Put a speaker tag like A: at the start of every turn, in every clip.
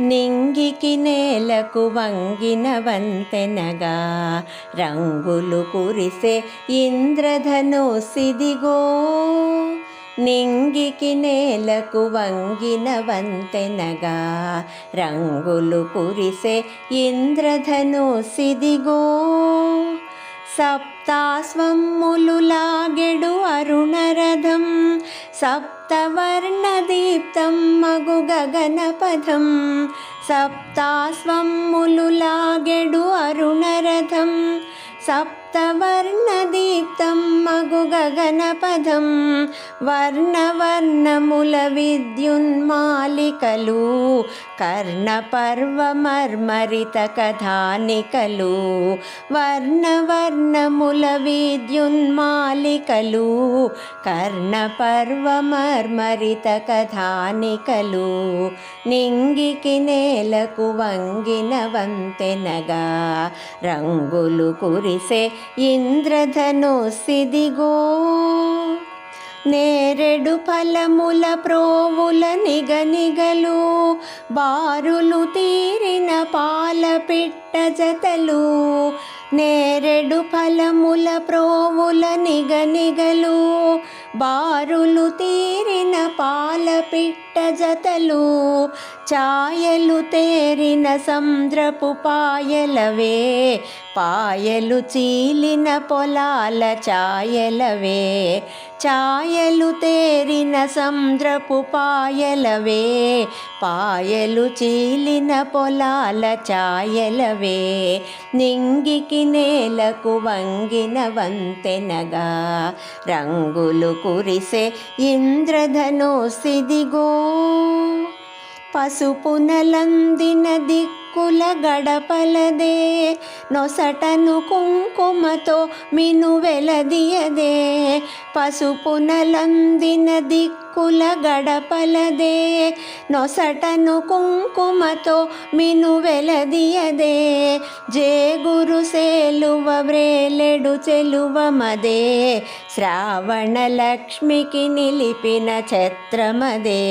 A: నింగికి నేలకు వంగిన వంతెనగా రంగులు కురిసే ఇంద్రధనుసిదిగో. నింగికి నేలకు వంగిన వంతెనగా రంగులు కురిసే ఇంద్రధనుసిదిగో. సప్తాస్వమ్ములు లాగే సప్తవర్ణదీప్తం మగు గగనపథం సప్తాస్వం ములులాగెడు అరుణరథం. సప్తవర్ణదీప్తం మగు గగనపదం వర్ణవర్ణముల విద్యున్మాలికలు కర్ణపర్వమర్మరిత కథానికలు వర్ణవర్ణముల విద్యున్మాలికలు కర్ణపర్వమర్మరిత కథానికలు నింగికి నేలకు వంగిన వంతెనగా రంగులు కురి చేసే ఇంద్రధనుసిదిగో నేరెడు ఫలముల ప్రోవుల నిగనిగలు బారులు తీరిన పాల పిట్ట జతలు. నేరెడు ఫలముల ప్రోవుల నిగనిగలు బారులు తీరిన పాలపిట్ట జతలు ఛాయలు తేరిన సంద్రపు పాయలవే. పాయలు చీలిన పొలాల ఛాయలవే. ఛాయలు తేరిన సంద్రపు పాయలవే పాయలు చీలిన పొలాల ఛాయలవే నింగికి నేలకు వంగిన వంతెనగా రంగులు కురిసే ఇంద్రధనుసిదిగో పసుపునలందిన దిక్కుల గడపలదే నొసటను కుంకుమతో మిను వెలదియదే. పసుపునలందిన దిక్కుల గడపలదే నొసటను కుంకుమతో మిను వెలదియదే. జే గురు సేలువ వ్రేలెడు చెలువ మదే శ్రావణ లక్ష్మికి నిలిపిన ఛత్రమదే.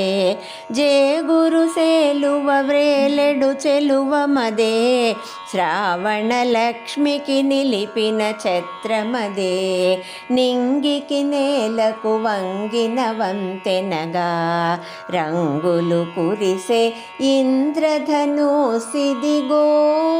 A: జే గురు సేలువ వ్రేలెడు చెలువ మదే శ్రావణ లక్ష్మికి నిలిపిన ఛత్రమదే. నింగికి నేలకు వంగిన వంతెనగా. రంగులు కురిసే ఇంద్రధనుసిదిగో.